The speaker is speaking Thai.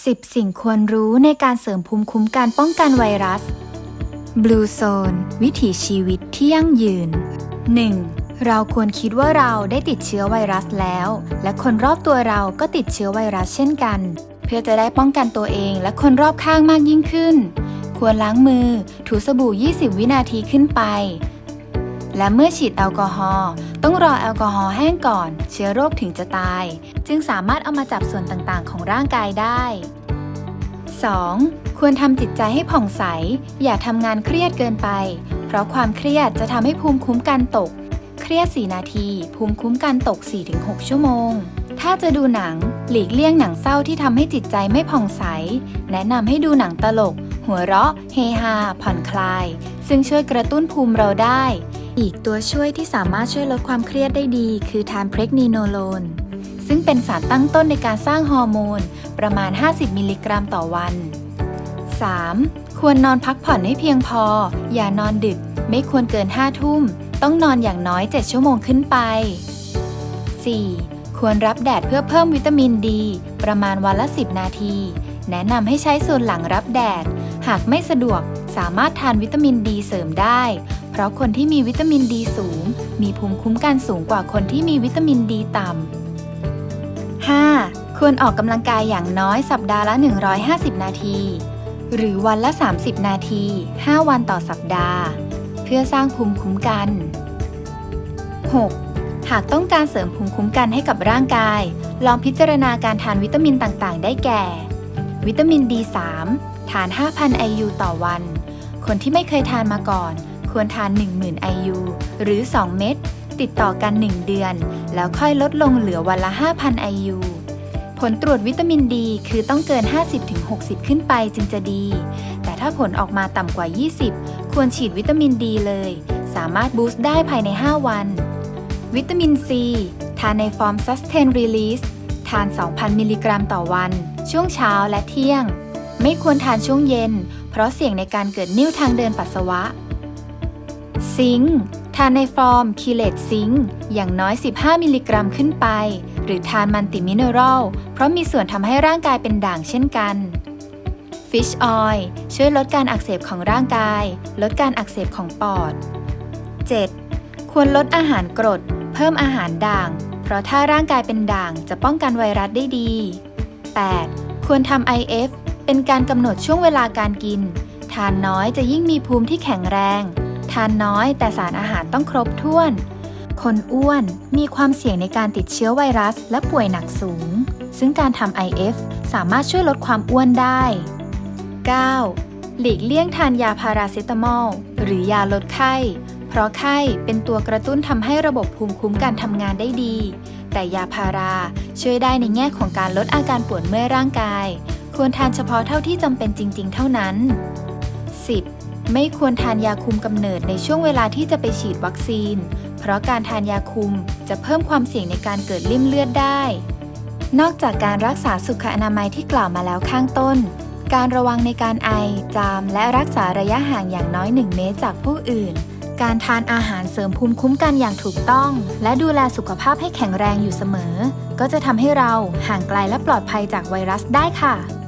10 สิ่งควรรู้ในการเสริมภูมิคุ้มกันป้องกันไวรัส Blue Zone วิถีชีวิตที่ยั่งยืน 1. เราควรคิดว่าเราได้ติดเชื้อไวรัสแล้ว และคนรอบตัวเราก็ติดเชื้อไวรัสเช่นกัน เพื่อจะได้ป้องกันตัวเองและคนรอบข้างมากยิ่งขึ้น ควรล้างมือ ถูสบู่ 20 วินาทีขึ้นไป และเมื่อฉีดแอลกอฮอล์ต้องรอแอลกอฮอล์แห้งก่อน เชื้อโรคถึงจะตาย จึงสามารถเอามาจับส่วนต่างๆ ของร่างกายได้ 2. ควรทำจิตใจให้ผ่องใส อย่าทำงานเครียดเกินไป เพราะความเครียดจะทำให้ภูมิคุ้มกันตก เครียด 4 นาที ภูมิคุ้มกันตก 4-6 ชั่วโมง ถ้าจะดูหนัง หลีกเลี่ยงหนังเศร้าที่ทำให้จิตใจไม่ผ่องใส แนะนำให้ดูหนังตลก หัวเราะ เฮฮา ผ่อนคลาย ซึ่งช่วยกระตุ้นภูมิเราได้ อีกตัวช่วยที่สามารถช่วยลดความเครียดได้ดี คือทานเพรกนีโนโลน ซึ่งเป็นสารตั้งต้นในการสร้างฮอร์โมน ประมาณ 50 มิลลิกรัมต่อวัน 3. ควรนอนพักผ่อนให้เพียงพอ อย่านอนดึก ไม่ควรเกิน 5 ทุ่ม ต้องนอนอย่างน้อย 7 ชั่วโมงขึ้นไป 4. ควรรับแดดเพื่อเพิ่มวิตามินดี ประมาณวันละ 10 นาที แนะนำให้ใช้ส่วนหลังรับแดด หากไม่สะดวกสามารถทานวิตามินดีเสริมได้ เพราะคนที่มีวิตามินดีสูง มีภูมิคุ้มกันสูงกว่าคนที่มีวิตามินดีต่ำ 5. ควรออกกำลังกายอย่างน้อยสัปดาห์ละ 150 นาที หรือวันละ 30 นาที 5 วันต่อสัปดาห์ เพื่อสร้างภูมิคุ้มกัน 6. หากต้องการเสริมภูมิคุ้มกันให้กับร่างกาย ลองพิจารณาการทานวิตามินต่างๆ ได้แก่ วิตามิน D3 ทาน 5,000 IU ต่อวัน คนที่ไม่เคยทานมาก่อน ควรทาน 10,000 IU หรือ 2 เม็ดติดต่อกัน 1 เดือน แล้วค่อยลดลงเหลือวันละ 5,000 IU ผลตรวจวิตามินดีคือต้องเกิน 50-60 ขึ้นไปจึงจะดี แต่ถ้าผลออกมาต่ำกว่า 20 ควรฉีดวิตามินดีเลย สามารถบูสต์ได้ภายใน 5 วัน วิตามินซีทานในฟอร์ม Sustain Release ทาน 2,000 มิลลิกรัมต่อวัน ช่วงเช้าและเที่ยง ไม่ควรทานช่วงเย็น เพราะเสี่ยงในการเกิดนิ่วทางเดินปัสสาวะ ซิงค์ทานในฟอร์มคีเลตซิงค์อย่างน้อย 15 มิลลิกรัมขึ้นไป หรือทานมันติมิเนอรัลเพราะมีส่วนทำให้ร่างกายเป็นด่างเช่นกัน Fish Oil ช่วยลดการอักเสบของร่างกาย ลดการอักเสบของปอด 7. ควรลดอาหารกรด เพิ่มอาหารด่าง เพราะถ้าร่างกายเป็นด่างจะป้องกันไวรัสได้ดี 8. ควรทำ IF เป็นการกำหนดช่วงเวลาการกิน ทานน้อยจะยิ่งมีภูมิที่แข็งแรง ทานน้อย แต่สารอาหารต้องครบถ้วน คนอ้วนมีความเสี่ยงในการติดเชื้อไวรัส และป่วยหนักสูง ซึ่งการทำ IF สามารถช่วยลดความอ้วนได้ 9. หลีกเลี่ยงทานยาพาราเซตามอล หรือยาลดไข้ เพราะไข้เป็นตัวกระตุ้นทำให้ระบบภูมิคุ้มกันทำงานได้ดี แต่ยาพาราช่วยได้ในแง่ของการลดอาการปวดเมื่อยร่างกาย ควรทานเฉพาะเท่าที่จำเป็นจริง ๆ เท่านั้น 10. ไม่ควรทานยาคุมกำเนิดในช่วงเวลาที่จะไปฉีดวัคซีน เพราะการทานยาคุมจะเพิ่มความเสี่ยงในการเกิดลิ่มเลือดได้ นอกจากการรักษาสุขอนามัยที่กล่าวมาแล้วข้างต้น การระวังในการไอ จาม และรักษาระยะห่างอย่างน้อย 1 เมตรจากผู้อื่น การทานอาหารเสริมภูมิคุ้มกันอย่างถูกต้อง และดูแลสุขภาพให้แข็งแรงอยู่เสมอ ก็จะทำให้เราห่างไกลและปลอดภัยจากไวรัสได้ค่ะ